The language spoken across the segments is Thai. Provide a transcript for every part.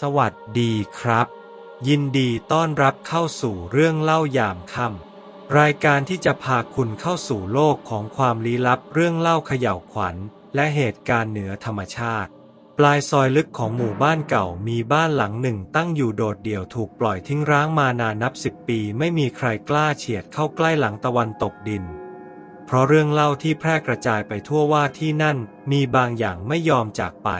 สวัสดีครับ ยินดีต้อนรับเข้าสู่เรื่องเล่ายามค่ำรายการที่จะพาคุณเข้าสู่โลกของความลี้ลับเรื่องเล่าเขย่าวขวัญ และเหตุการณ์เหนือธรรมชาติ ปลายซอยลึกของหมู่บ้านเก่ามีบ้านหลังหนึ่งตั้งอยู่โดดเดี่ยวถูกปล่อยทิ้งร้างมานานนับสิบปี ไม่มีใครกล้าเฉียดเข้าใกล้หลังตะวันตกดิน เพราะเรื่องเล่าที่แพร่กระจายไปทั่วว่าที่นั่นมีบางอย่างไม่ยอมจากไป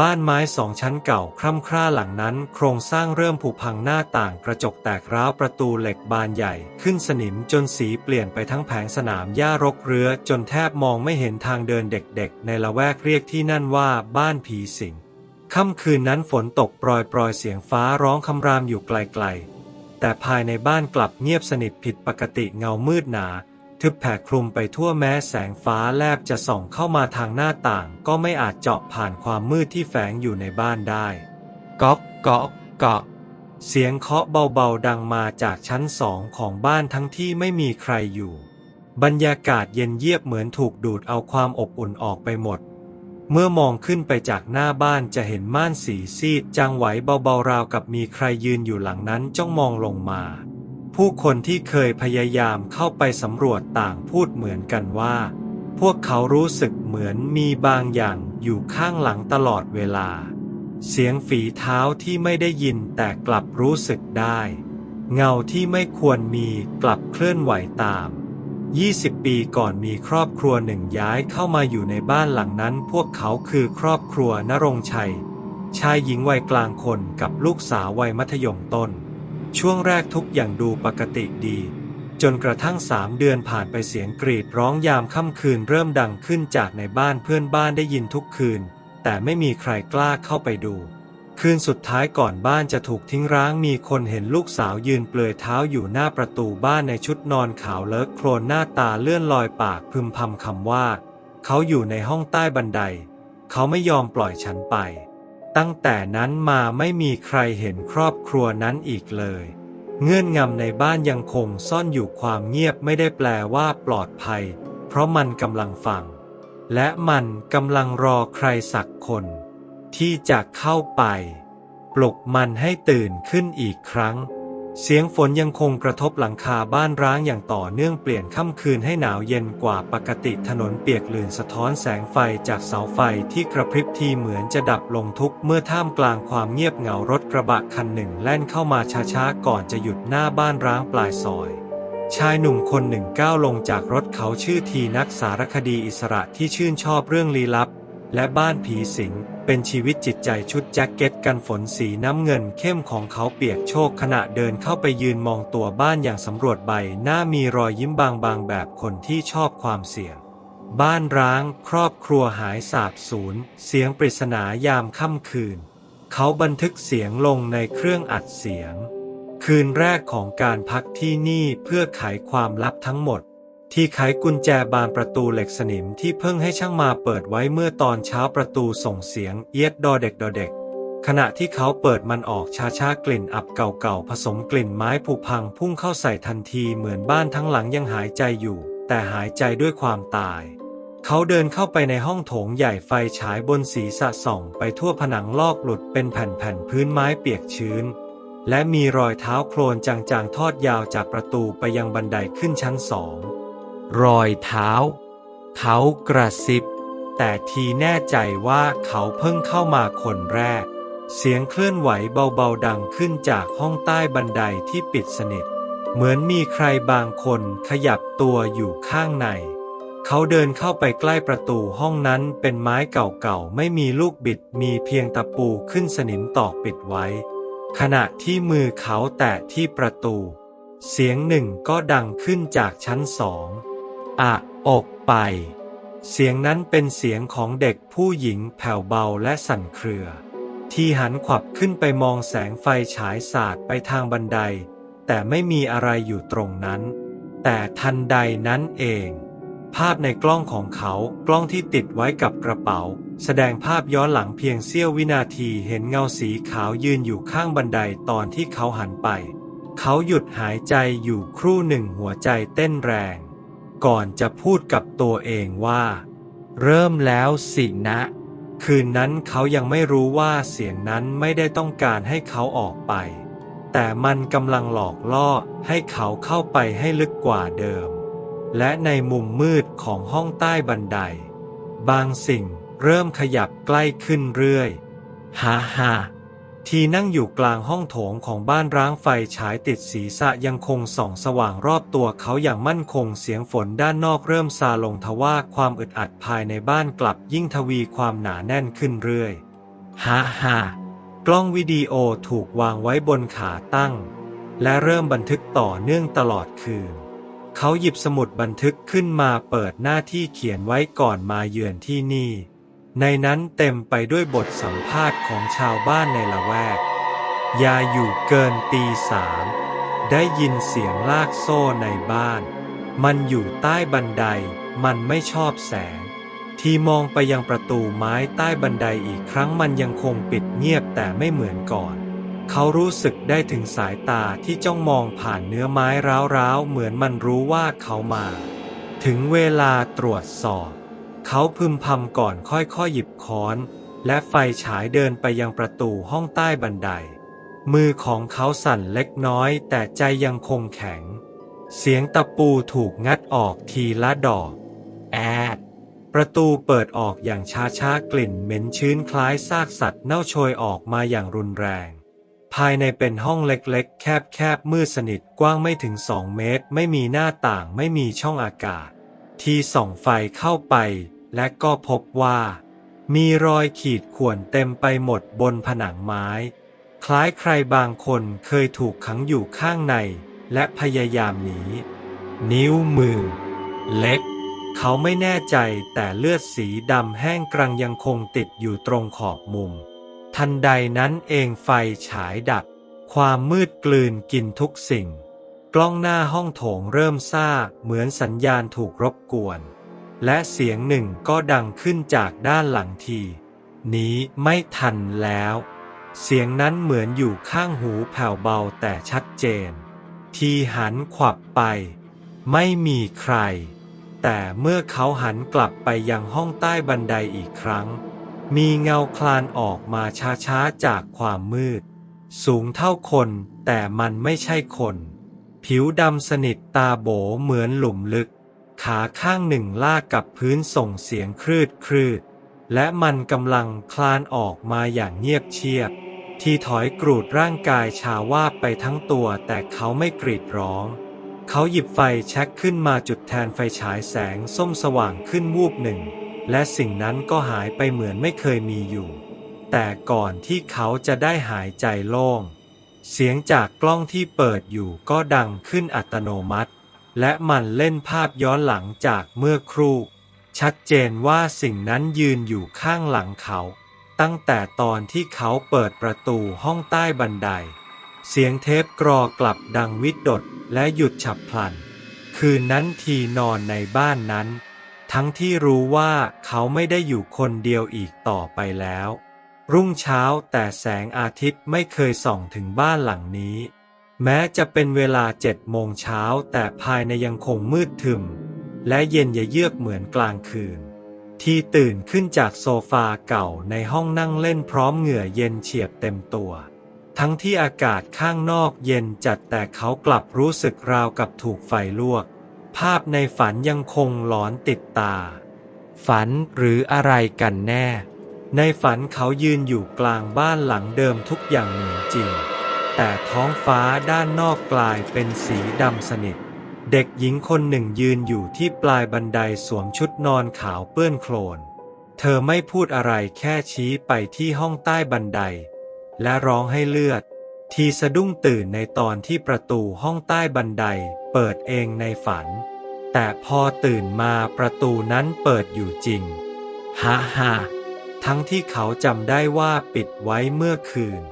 บ้านไม้สองชั้นเก่าคร่ำคร่าหลังนั้น โครงสร้างเริ่มผุพังหน้าต่างกระจกแตกร้าวประตูเหล็กบานใหญ่ ขึ้นสนิมจนสีเปลี่ยนไปทั้งแผงสนามหญ้ารกเรื้อ จนแทบมองไม่เห็นทางเดินเด็กๆ ในละแวกเรียกที่นั่นว่าบ้านผีสิงค่ำคืนนั้นฝนตกโปรยปรอยเสียงฟ้าร้องคำรามอยู่ไกลๆ แต่ภายในบ้านกลับเงียบสนิทผิดปกติเงามืดหนา ทึบแผ่คลุมไปทั่วแม้แสงฟ้าแลบจะส่องเข้ามาทางหน้าต่าง ก็ไม่อาจเจาะผ่านความมืดที่แฝงอยู่ในบ้านได้ก๊อกก๊อกก๊อกเสียงเคาะเบาๆดังมาจากชั้นสองของบ้านทั้งที่ไม่มีใครอยู่ บรรยากาศเย็นเยียบเหมือนถูกดูดเอาความอบอุ่นออกไปหมด เมื่อมองขึ้นไปจากหน้าบ้านจะเห็นม่านสีซีดจางไหวเบาๆราวกับมีใครยืนอยู่หลังนั้นจ้องมองลงมา ผู้คนที่เคยพยายามเข้าไปสำรวจต่างพูดเหมือนกันว่า พวกเขารู้สึกเหมือนมีบางอย่างอยู่ข้างหลังตลอดเวลา เสียงฝีเท้าที่ไม่ได้ยินแต่กลับรู้สึกได้ เงาที่ไม่ควรมีกลับเคลื่อนไหวตาม 20 ปีก่อนมีครอบครัวหนึ่งย้ายเข้ามาอยู่ในบ้านหลังนั้น พวกเขาคือครอบครัวนรงชัย ชายหญิงวัยกลางคนกับลูกสาววัยมัธยมต้น ช่วงแรกทุกอย่างดูปกติดี จนกระทั่งสามเดือนผ่านไปเสียงกรีดร้องยามค่ำคืนเริ่มดังขึ้นจากในบ้านเพื่อนบ้านได้ยินทุกคืน แต่ไม่มีใครกล้าเข้าไปดู คืนสุดท้ายก่อนบ้านจะถูกทิ้งร้างมีคนเห็นลูกสาวยืนเปลือยเท้าอยู่หน้าประตูบ้านในชุดนอนขาวเลอะโคลนหน้าตาเลื่อนลอยปากพึมพำคำว่า เขาอยู่ในห้องใต้บันได เขาไม่ยอมปล่อยฉันไป ตั้งแต่นั้นมาไม่มีใครเห็นครอบครัวนั้นอีกเลย เงื่อนงำในบ้านยังคงซ่อนอยู่ความเงียบไม่ได้แปลว่าปลอดภัย เพราะมันกำลังฟัง และมันกำลังรอใครสักคน ที่จะเข้าไป ปลุกมันให้ตื่นขึ้นอีกครั้ง เสียงฝนยังคงกระทบหลังคาบ้านร้างอย่างต่อเนื่องเปลี่ยนค่ำคืนให้หนาวเย็นกว่าปกติถนนเปียกลื่นสะท้อนแสงไฟจากเสาไฟที่กระพริบทีเหมือนจะดับลงทุกเมื่อท่ามกลางความเงียบเหงารถกระบะคันหนึ่งแล่นเข้ามาช้าๆก่อนจะหยุดหน้าบ้านร้างปลายซอย ชายหนุ่มคนหนึ่งก้าวลงจากรถเขาชื่อทีนักสารคดีอิสระที่ชื่นชอบเรื่องลี้ลับ และบ้านผีสิง เป็นชีวิตจิตใจชุดแจ็คเก็ตกันฝนสีน้ำเงินเข้มของเขาเปียกโชกขณะเดินเข้าไปยืนมองตัวบ้านอย่างสำรวจใบหน้ามีรอยยิ้มบางๆ แบบคนที่ชอบความเสี่ยง บ้านร้าง ครอบครัวหายสาบสูญเสียงปริศนายามค่ำคืน เขาบันทึกเสียงลงในเครื่องอัดเสียง คืนแรกของการพักที่นี่เพื่อไขความลับทั้งหมด ที่ไขกุญแจบานประตูเหล็กสนิมที่เพิ่งให้ช่างมาเปิดไว้เมื่อตอนเช้าประตูส่งเสียงเอียดดอเด็กดอเด็ก ขณะที่เขาเปิดมันออกชาชากลิ่นอับเก่าๆผสมกลิ่นไม้ผุพังพุ่งเข้าใส่ทันทีเหมือนบ้านทั้งหลังยังหายใจอยู่ แต่หายใจด้วยความตาย เขาเดินเข้าไปในห้องโถงใหญ่ไฟฉายบนศีรษะส่อง ไปทั่วผนังลอกหลุดเป็นแผ่นๆพื้นไม้เปียกชื้น และมีรอยเท้าโคลนจางๆทอดยาวจากประตูไปยังบันไดขึ้นชั้นสอง รอยเท้า เขากระซิบ แต่ทีแน่ใจว่าเขาเพิ่งเข้ามาคนแรก เสียงเคลื่อนไหวเบาๆดังขึ้นจากห้องใต้บันไดที่ปิดสนิท เหมือนมีใครบางคนขยับตัวอยู่ข้างใน เขาเดินเข้าไปใกล้ประตูห้องนั้นเป็นไม้เก่าๆ ไม่มีลูกบิดมีเพียงตะปูขึ้นสนิมตอกปิดไว้ ขณะที่มือเขาแตะที่ประตูเสียงหนึ่งก็ดังขึ้นจากชั้นสอง อะออกไป เสียงนั้นเป็นเสียงของเด็กผู้หญิงแผ่วเบาและสั่นเครือ ที่หันขวับขึ้นไปมองแสงไฟฉายสาดไปทางบันได แต่ไม่มีอะไรอยู่ตรงนั้น แต่ทันใดนั้นเอง ภาพในกล้องของเขากล้องที่ติดไว้กับกระเป๋า แสดงภาพย้อนหลังเพียงเสี้ยววินาทีเห็นเงาสีขาวยืนอยู่ข้างบันไดตอนที่เขาหันไป เขาหยุดหายใจอยู่ครู่หนึ่งหัวใจเต้นแรง ก่อนจะพูดกับตัวเองว่า เริ่มแล้วสินะ คืนนั้นเขายังไม่รู้ว่าเสียงนั้นไม่ได้ต้องการให้เขาออกไป แต่มันกำลังหลอกล่อให้เขาเข้าไปให้ลึกกว่าเดิม และในมุมมืดของห้องใต้บันได บางสิ่งเริ่มขยับใกล้ขึ้นเรื่อย ฮ่าฮ่า ทีนั่งอยู่กลางห้องโถงของบ้านร้างไฟฉายติดศีรษะยังคงส่องสว่างรอบตัวเขาอย่างมั่นคงเสียงฝนด้านนอกเริ่มซาลงทว่าความอึดอัดภายในบ้านกลับยิ่งทวีความหนาแน่นขึ้นเรื่อยฮ่าฮ่ากล้องวิดีโอถูกวางไว้บนขาตั้ง และเริ่มบันทึกต่อเนื่องตลอดคืน เขาหยิบสมุดบันทึกขึ้นมาเปิดหน้าที่เขียนไว้ก่อนมาเยือนที่นี่ ในนั้นเต็มไปด้วยบทสัมภาษณ์ของชาวบ้านในละแวก ยาอยู่เกินตีสาม ได้ยินเสียงลากโซ่ในบ้าน มันอยู่ใต้บันได มันไม่ชอบแสง ที่มองไปยังประตูไม้ใต้บันไดอีกครั้งมันยังคงปิดเงียบแต่ไม่เหมือนก่อน เขารู้สึกได้ถึงสายตาที่จ้องมองผ่านเนื้อไม้ร้าวๆ เหมือนมันรู้ว่าเขามา ถึงเวลาตรวจสอบ เขาพึมพำก่อนค่อยๆหยิบค้อน และไฟฉายเดินไปยังประตูห้องใต้บันได มือของเขาสั่นเล็กน้อยแต่ใจยังคงแข็ง เสียงตะปูถูกงัดออกทีละดอก แอด ประตูเปิดออกอย่างช้าๆกลิ่นเหม็นชื้นคล้ายซากสัตว์เน่าโชยออกมาอย่างรุนแรง ภายในเป็นห้องเล็กๆ แคบๆมืดสนิทกว้างไม่ถึงสองเมตร ไม่มีหน้าต่างไม่มีช่องอากาศ ที่ส่องไฟเข้าไป และก็พบว่า มีรอยขีดข่วนเต็มไปหมดบนผนังไม้ คล้ายใครบางคนเคยถูกขังอยู่ข้างในและพยายามหนี นิ้วมือ เล็ก เขาไม่แน่ใจแต่เลือดสีดำแห้งกรังยังคงติดอยู่ตรงขอบมุม ทันใดนั้นเองไฟฉายดับ ความมืดกลืนกินทุกสิ่ง กล้องหน้าห้องโถงเริ่มซ่าเหมือนสัญญาณถูกรบกวน และเสียงหนึ่งก็ดังขึ้นจากด้านหลังที นี้ไม่ทันแล้ว เสียงนั้นเหมือนอยู่ข้างหูแผ่วเบาแต่ชัดเจน ทีหันขวับไป ไม่มีใคร แต่เมื่อเขาหันกลับไปยังห้องใต้บันไดอีกครั้ง มีเงาคลานออกมาช้าๆจากความมืด สูงเท่าคนแต่มันไม่ใช่คน ผิวดำสนิทตาโบเหมือนหลุมลึก ขาข้างหนึ่งลากกับพื้นส่งเสียงครืดครืด และมันกำลังคลานออกมาอย่างเงียบเชียบ ที่ถอยกรูดร่างกายชาวาบไปทั้งตัวแต่เขาไม่กรีดร้อง เขาหยิบไฟแช็กขึ้นมาจุดแทนไฟฉายแสงส้มสว่างขึ้นวูบหนึ่ง และสิ่งนั้นก็หายไปเหมือนไม่เคยมีอยู่ แต่ก่อนที่เขาจะได้หายใจโล่ง เสียงจากกล้องที่เปิดอยู่ก็ดังขึ้นอัตโนมัติ และมันเล่นภาพย้อนหลังจากเมื่อครู่ ชัดเจนว่าสิ่งนั้นยืนอยู่ข้างหลังเขา ตั้งแต่ตอนที่เขาเปิดประตูห้องใต้บันได เสียงเทปกรอกลับดังวิดดดและหยุดฉับพลัน คืนนั้นทีนอนในบ้านนั้น ทั้งที่รู้ว่าเขาไม่ได้อยู่คนเดียวอีกต่อไปแล้ว รุ่งเช้าแต่แสงอาทิตย์ไม่เคยส่องถึงบ้านหลังนี้ แม้จะเป็นเวลาเจ็ดโมงเช้าแต่ภายในยังคงมืดทึม และเย็นเยือกเหมือนกลางคืน ที่ตื่นขึ้นจากโซฟาเก่าในห้องนั่งเล่นพร้อมเหงื่อเย็นเฉียบเต็มตัว ทั้งที่อากาศข้างนอกเย็นจัดแต่เขากลับรู้สึกราวกับถูกไฟลวก ภาพในฝันยังคงหลอนติดตา ฝันหรืออะไรกันแน่ ในฝันเขายืนอยู่กลางบ้านหลังเดิมทุกอย่างเหมือนจริง แต่ท้องฟ้าด้านนอกกลายเป็นสีดำสนิท เด็กหญิงคนหนึ่งยืนอยู่ที่ปลายบันไดสวมชุดนอนขาวเปื้อนโคลน เธอไม่พูดอะไรแค่ชี้ไปที่ห้องใต้บันได และร้องให้เลือด ทีสะดุ้งตื่นในตอนที่ประตูห้องใต้บันไดเปิดเองในฝัน แต่พอตื่นมาประตูนั้นเปิดอยู่จริง ฮ่าฮ่าทั้งที่เขาจำได้ว่าปิดไว้เมื่อคืน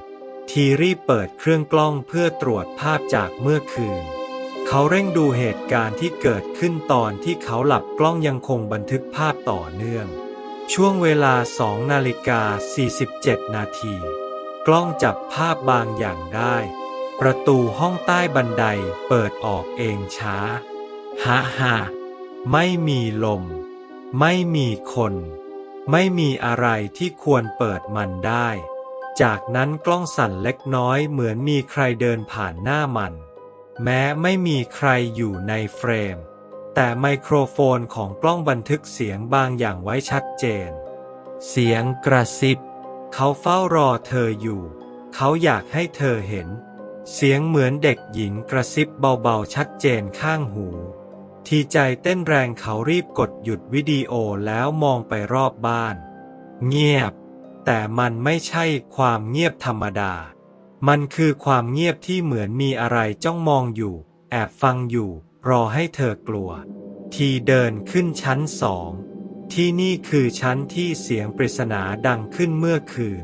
ทีรีบเปิดเครื่องกล้องเพื่อตรวจภาพจากเมื่อคืน เขาเร่งดูเหตุการณ์ที่เกิดขึ้นตอนที่เขาหลับกล้องยังคงบันทึกภาพต่อเนื่อง ช่วงเวลา 2 นาฬิกา 47 นาที กล้องจับภาพบางอย่างได้ ประตูห้องใต้บันไดเปิดออกเองช้าฮ่าฮ่าไม่มีลม ไม่มีคน ไม่มีอะไรที่ควรเปิดมันได้ จากนั้นกล้องสั่นเล็กน้อยเหมือนมีใครเดินผ่านหน้ามัน แม้ไม่มีใครอยู่ในเฟรม แต่ไมโครโฟนของกล้องบันทึกเสียงบางอย่างไว้ชัดเจน เสียงกระซิบ เขาเฝ้ารอเธออยู่ เขาอยากให้เธอเห็น เสียงเหมือนเด็กหญิงกระซิบเบาๆชัดเจนข้างหู ทีใจเต้นแรงเขารีบกดหยุดวิดีโอแล้วมองไปรอบบ้าน เงียบ แต่มันไม่ใช่ความเงียบธรรมดา มันคือความเงียบที่เหมือนมีอะไรจ้องมองอยู่ แอบฟังอยู่ รอให้เธอกลัว ทีเดินขึ้นชั้นสอง ที่นี่คือชั้นที่เสียงปริศนาดังขึ้นเมื่อคืน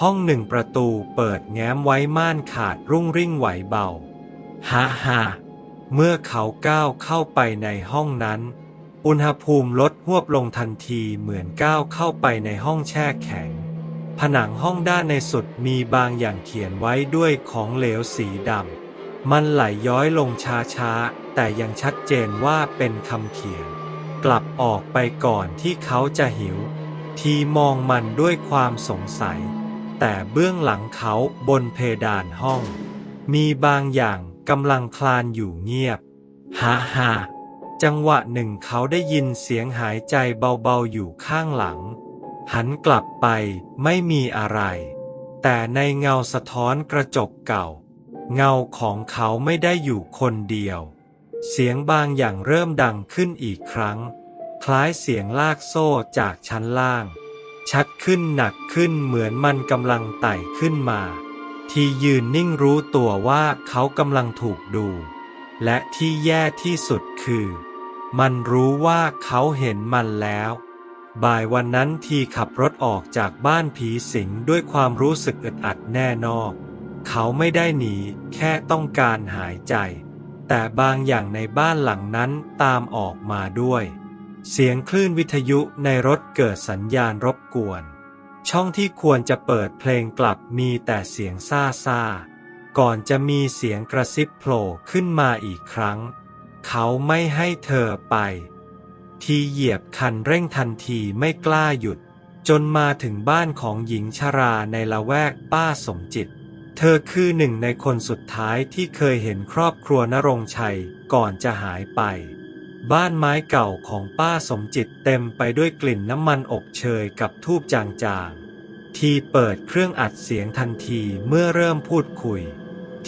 ห้องหนึ่งประตูเปิดแง้มไว้ม่านขาดรุ่งริ่งไหวเบาฮ่าฮ่าเมื่อเขาก้าวเข้าไปในห้องนั้น อุณหภูมิลดหวบลงทันทีเหมือนก้าวเข้าไปในห้องแช่แข็ง ผนังห้องด้านในสุดมีบางอย่างเขียนไว้ด้วยของเหลวสีดำ มันไหลย้อยลงช้าๆ แต่ยังชัดเจนว่าเป็นคำเขียน กลับออกไปก่อนที่เขาจะหิว ทีมองมันด้วยความสงสัย แต่เบื้องหลังเขาบนเพดานห้อง มีบางอย่างกำลังคลานอยู่เงียบฮ่าฮ่าจังหวะหนึ่งเขาได้ยินเสียงหายใจเบาๆอยู่ข้างหลัง หันกลับไปไม่มีอะไร แต่ในเงาสะท้อนกระจกเก่า เงาของเขาไม่ได้อยู่คนเดียว เสียงบางอย่างเริ่มดังขึ้นอีกครั้ง คล้ายเสียงลากโซ่จากชั้นล่าง ชัดขึ้นหนักขึ้นเหมือนมันกำลังไต่ขึ้นมา ที่ยืนนิ่งรู้ตัวว่าเขากำลังถูกดู และที่แย่ที่สุดคือ มันรู้ว่าเขาเห็นมันแล้ว บ่ายวันนั้นทีขับรถออกจากบ้านผีสิงด้วยความรู้สึกอึดอัดแน่นอนเขาไม่ได้หนี แค่ต้องการหายใจ แต่บางอย่างในบ้านหลังนั้นตามออกมาด้วย เสียงคลื่นวิทยุในรถเกิดสัญญาณรบกวน ช่องที่ควรจะเปิดเพลงกลับมีแต่เสียงซ่าซาก่อนจะมีเสียงกระซิบโผล่ขึ้นมาอีกครั้ง เขาไม่ให้เธอไป ทีเหยียบคันเร่งทันทีไม่กล้าหยุด จนมาถึงบ้านของหญิงชราในละแวกป้าสมจิต เธอคือหนึ่งในคนสุดท้ายที่เคยเห็นครอบครัวนรงชัยก่อนจะหายไป บ้านไม้เก่าของป้าสมจิตเต็มไปด้วยกลิ่นน้ำมันอบเชยกับทูบจางๆ ทีเปิดเครื่องอัดเสียงทันทีเมื่อเริ่มพูดคุย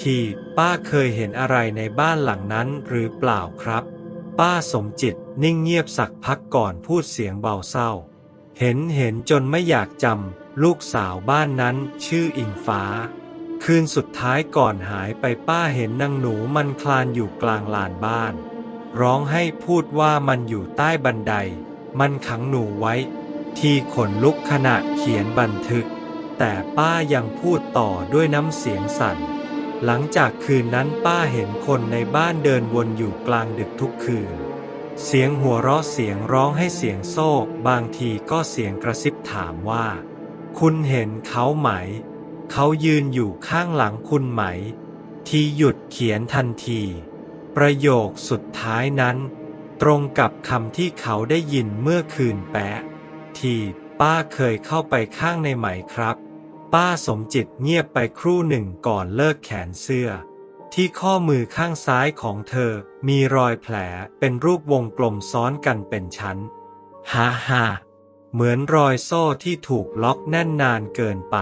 ทีป้าเคยเห็นอะไรในบ้านหลังนั้นหรือเปล่าครับ ป้าสมจิตนิ่งเงียบสักพักก่อนพูดเสียงเบาเศร้า เห็นเห็นจนไม่อยากจำลูกสาวบ้านนั้นชื่ออิงฟ้า คืนสุดท้ายก่อนหายไปป้าเห็นนางหนูมันคลานอยู่กลางลานบ้าน ร้องให้พูดว่ามันอยู่ใต้บันได มันขังหนูไว้ ที่ขนลุกขณะเขียนบันทึก แต่ป้ายังพูดต่อด้วยน้ำเสียงสั่น หลังจากคืนนั้นป้าเห็นคนในบ้านเดินวนอยู่กลางดึกทุกคืน เสียงหัวเราะเสียงร้องให้เสียงโซ่บางทีก็เสียงกระซิบถามว่า คุณเห็นเขาไหม เขายืนอยู่ข้างหลังคุณไหม ทีหยุดเขียนทันที ประโยคสุดท้ายนั้น ตรงกับคำที่เขาได้ยินเมื่อคืนแปะ ที่ป้าเคยเข้าไปข้างในไหมครับ ป้าสมจิตเงียบไปครู่หนึ่งก่อนเลิกแขนเสื้อ ที่ข้อมือข้างซ้ายของเธอมีรอยแผลเป็นรูปวงกลมซ้อนกันเป็นชั้น ฮ่าฮ่าเหมือนรอยโซ่ที่ถูกล็อกแน่นนานเกินไป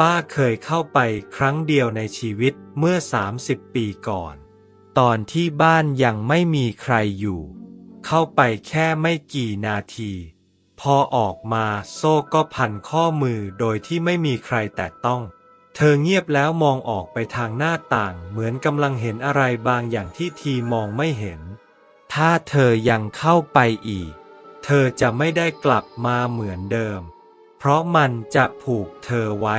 ป้าเคยเข้าไปครั้งเดียวในชีวิตเมื่อ 30 ปีก่อน ตอนที่บ้านยังไม่มีใครอยู่ เข้าไปแค่ไม่กี่นาที พอออกมาโซ่ก็พันข้อมือโดยที่ไม่มีใครแตะต้อง เธอเงียบแล้วมองออกไปทางหน้าต่างเหมือนกำลังเห็นอะไรบางอย่างที่ทีมองไม่เห็น ถ้าเธอยังเข้าไปอีก เธอจะไม่ได้กลับมาเหมือนเดิม เพราะมันจะผูกเธอไว้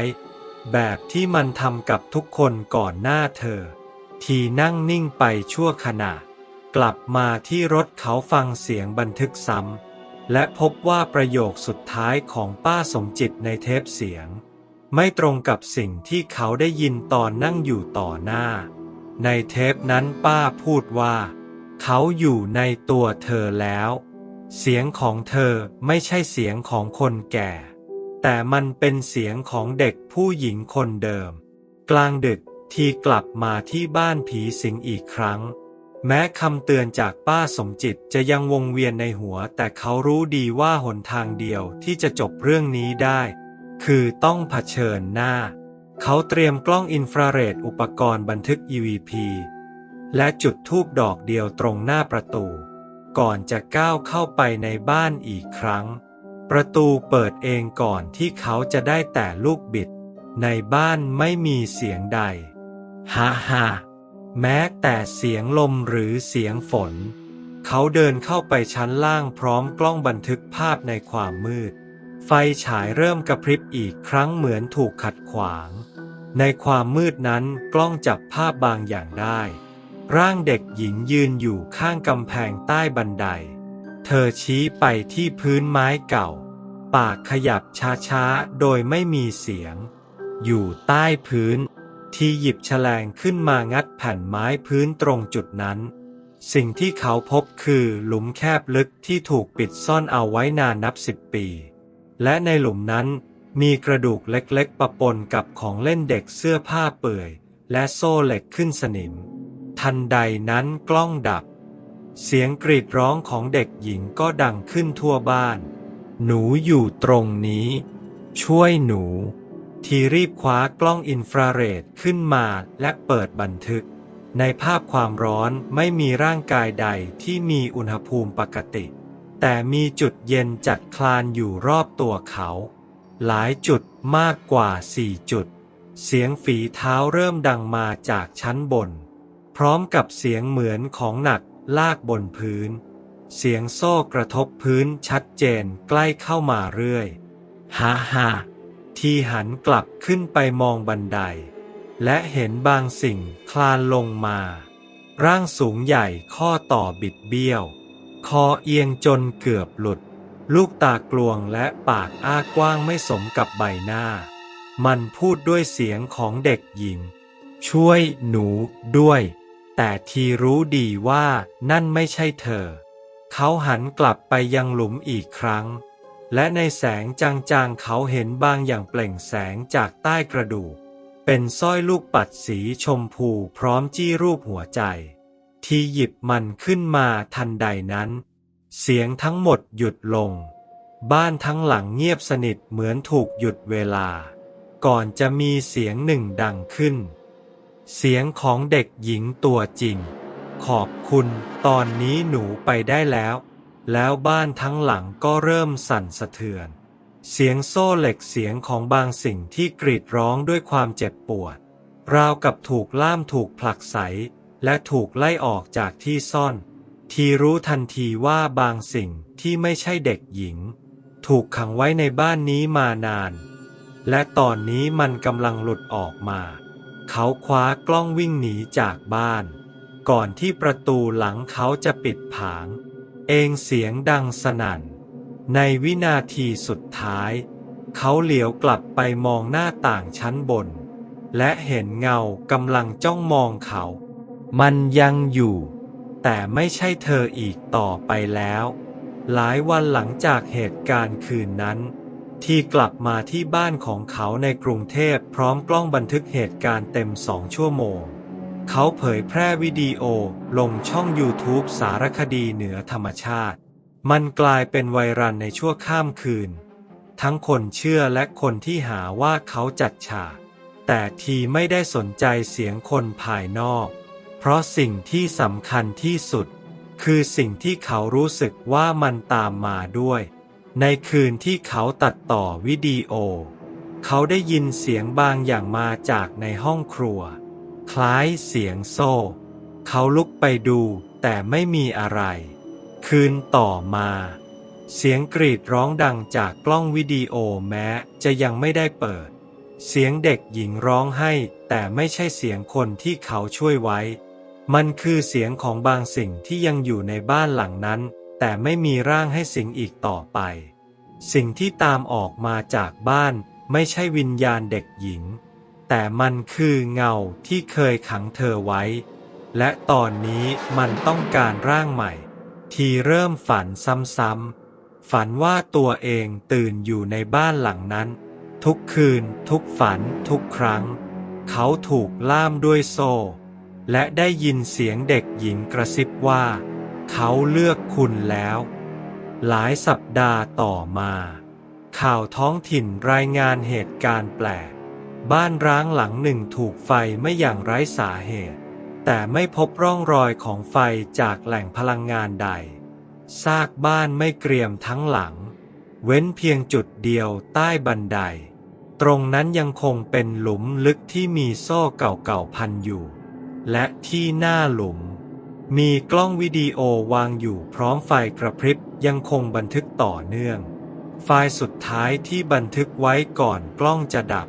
แบบที่มันทำกับทุกคนก่อนหน้าเธอ ทีนั่งนิ่งไปชั่วขณะ กลับมาที่รถเขาฟังเสียงบันทึกซ้ำ และพบว่าประโยคสุดท้ายของป้าสมจิตในเทปเสียง ไม่ตรงกับสิ่งที่เขาได้ยินตอนนั่งอยู่ต่อหน้า ในเทปนั้นป้าพูดว่า เขาอยู่ในตัวเธอแล้ว เสียงของเธอไม่ใช่เสียงของคนแก่ แต่มันเป็นเสียงของเด็กผู้หญิงคนเดิม กลางดึกทีกลับมาที่บ้านผีสิงอีกครั้ง แม้คำเตือนจากป้าสมจิตจะยังวงเวียนในหัว แต่เขารู้ดีว่าหนทางเดียวที่จะจบเรื่องนี้ได้ คือต้องเผชิญหน้า เขาเตรียมกล้องอินฟราเรดอุปกรณ์บันทึก EVP และจุดทูบดอกเดียวตรงหน้าประตู ก่อนจะก้าวเข้าไปในบ้านอีกครั้ง ประตูเปิดเองก่อนที่เขาจะได้แต่ลูกบิด ในบ้านไม่มีเสียงใด ฮ่าฮ่า แม้แต่เสียงลมหรือเสียงฝน เขาเดินเข้าไปชั้นล่างพร้อมกล้องบันทึกภาพในความมืด ไฟฉายเริ่มกระพริบอีกครั้งเหมือนถูกขัดขวาง ในความมืดนั้นกล้องจับภาพบางอย่างได้ ร่างเด็กหญิงยืนอยู่ข้างกำแพงใต้บันได เธอชี้ไปที่พื้นไม้เก่า ปากขยับช้าๆ โดยไม่มีเสียง อยู่ใต้พื้น ที่หยิบแฉลงขึ้นมางัดแผ่นไม้พื้นตรงจุดนั้น สิ่งที่เขาพบคือหลุมแคบลึกที่ถูกปิดซ่อนเอาไว้นานนับสิบปี และในหลุมนั้นมีกระดูกเล็กๆปะปนกับของเล่นเด็กเสื้อผ้าเปื่อย และโซ่เหล็กขึ้นสนิม ทันใดนั้นกล้องดับ เสียงกรีดร้องของเด็กหญิงก็ดังขึ้นทั่วบ้าน หนูอยู่ตรงนี้ ช่วยหนู ทีรีบคว้ากล้องอินฟราเรดขึ้นมาและเปิดบันทึก ในภาพความร้อนไม่มีร่างกายใดที่มีอุณหภูมิปกติ แต่มีจุดเย็นจัดคลานอยู่รอบตัวเขา หลายจุดมากกว่าสี่จุด เสียงฝีเท้าเริ่มดังมาจากชั้นบน พร้อมกับเสียงเหมือนของหนักลากบนพื้น เสียงโซ่กระทบพื้นชัดเจนใกล้เข้ามาเรื่อย ฮ่าฮ่า ทีหันกลับขึ้นไปมองบันได และเห็นบางสิ่งคลานลงมา ร่างสูงใหญ่ข้อต่อบิดเบี้ยว คอเอียงจนเกือบหลุด ลูกตากลวงและปากอ้ากว้างไม่สมกับใบหน้า มันพูดด้วยเสียงของเด็กหญิง ช่วยหนูด้วย แต่ทีรู้ดีว่านั่นไม่ใช่เธอ เขาหันกลับไปยังหลุมอีกครั้ง และในแสงจางๆเขาเห็นบางอย่างเปล่งแสงจากใต้กระดูก เป็นสร้อยลูกปัดสีชมพูพร้อมจี้รูปหัวใจ ทีหยิบมันขึ้นมาทันใดนั้น เสียงทั้งหมดหยุดลง บ้านทั้งหลังเงียบสนิทเหมือนถูกหยุดเวลา ก่อนจะมีเสียงหนึ่งดังขึ้น เสียงของเด็กหญิงตัวจริง ขอบคุณ ตอนนี้หนูไปได้แล้ว แล้วบ้านทั้งหลังก็เริ่มสั่นสะเทือน เสียงโซ่เหล็กเสียงของบางสิ่งที่กรีดร้องด้วยความเจ็บปวด ราวกับถูกล่ามถูกผลักไส และถูกไล่ออกจากที่ซ่อน ทีรู้ทันทีว่าบางสิ่งที่ไม่ใช่เด็กหญิง ถูกขังไว้ในบ้านนี้มานาน และตอนนี้มันกำลังหลุดออกมา เขาคว้ากล้องวิ่งหนีจากบ้าน ก่อนที่ประตูหลังเขาจะปิดผาง เองเสียงดังสนั่น ในวินาทีสุดท้าย เขาเหลียวกลับไปมองหน้าต่างชั้นบน และเห็นเงากำลังจ้องมองเขา มันยังอยู่ แต่ไม่ใช่เธออีกต่อไปแล้ว หลายวันหลังจากเหตุการณ์คืนนั้น ที่กลับมาที่บ้านของเขาในกรุงเทพพร้อมกล้องบันทึกเหตุการณ์เต็มสองชั่วโมง เขาเผยแพร่วิดีโอลงช่อง YouTube สารคดีเหนือธรรมชาติ มันกลายเป็นไวรัลในชั่วข้ามคืน ทั้งคนเชื่อและคนที่หาว่าเขาจัดฉากแต่ทีไม่ได้สนใจเสียงคนภายนอก เพราะสิ่งที่สำคัญที่สุด คือสิ่งที่เขารู้สึกว่ามันตามมาด้วย ในคืนที่เขาตัดต่อวิดีโอ เขาได้ยินเสียงบางอย่างมาจากในห้องครัว คล้ายเสียงโซ่ เขาลุกไปดูแต่ไม่มีอะไร คืนต่อมา เสียงกรีดร้องดังจากกล้องวิดีโอแม้จะยังไม่ได้เปิด เสียงเด็กหญิงร้องให้ แต่ไม่ใช่เสียงคนที่เขาช่วยไว้ มันคือเสียงของบางสิ่งที่ยังอยู่ในบ้านหลังนั้น แต่ไม่มีร่างให้สิงอีกต่อไป สิ่งที่ตามออกมาจากบ้านไม่ใช่วิญญาณเด็กหญิง แต่มันคือเงาที่เคยขังเธอไว้ และตอนนี้มันต้องการร่างใหม่ ทีเริ่มฝันซ้ำๆ ฝันว่าตัวเองตื่นอยู่ในบ้านหลังนั้น ทุกคืน ทุกฝัน ทุกครั้ง เขาถูกล่ามด้วยโซ่ และได้ยินเสียงเด็กหญิงกระซิบว่า เขาเลือกคุณแล้ว หลายสัปดาห์ต่อมา ข่าวท้องถิ่นรายงานเหตุการณ์แปลก บ้านร้างหลังหนึ่งถูกไฟไม่อย่างไร้สาเหตุ แต่ไม่พบร่องรอยของไฟจากแหล่งพลังงานใด ซากบ้านไม่เกรียมทั้งหลัง เว้นเพียงจุดเดียวใต้บันได ตรงนั้นยังคงเป็นหลุมลึกที่มีโซ่เก่าๆพันอยู่ และที่หน้าหลุม มีกล้องวิดีโอวางอยู่พร้อมไฟกระพริบยังคงบันทึกต่อเนื่อง ไฟล์สุดท้ายที่บันทึกไว้ก่อนกล้องจะดับ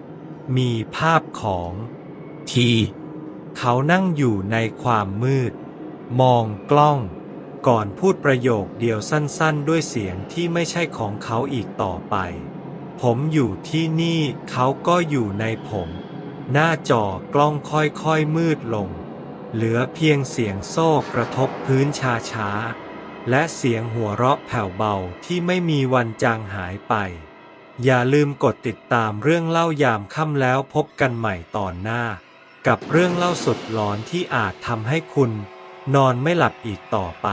มีภาพของที เขานั่งอยู่ในความมืด มองกล้อง ก่อนพูดประโยคเดียวสั้นๆ ด้วยเสียงที่ไม่ใช่ของเขาอีกต่อไป ผมอยู่ที่นี่เขาก็อยู่ในผม หน้าจอกล้องค่อยๆมืดลง เหลือเพียงเสียงโซ่กระทบพื้นช้าๆและเสียงหัวเราะแผ่วเบาที่ไม่มีวันจางหายไป อย่าลืมกดติดตามเรื่องเล่ายามค่ำแล้วพบกันใหม่ตอนหน้า กับเรื่องเล่าสุดหลอนที่อาจทำให้คุณ นอนไม่หลับอีกต่อไป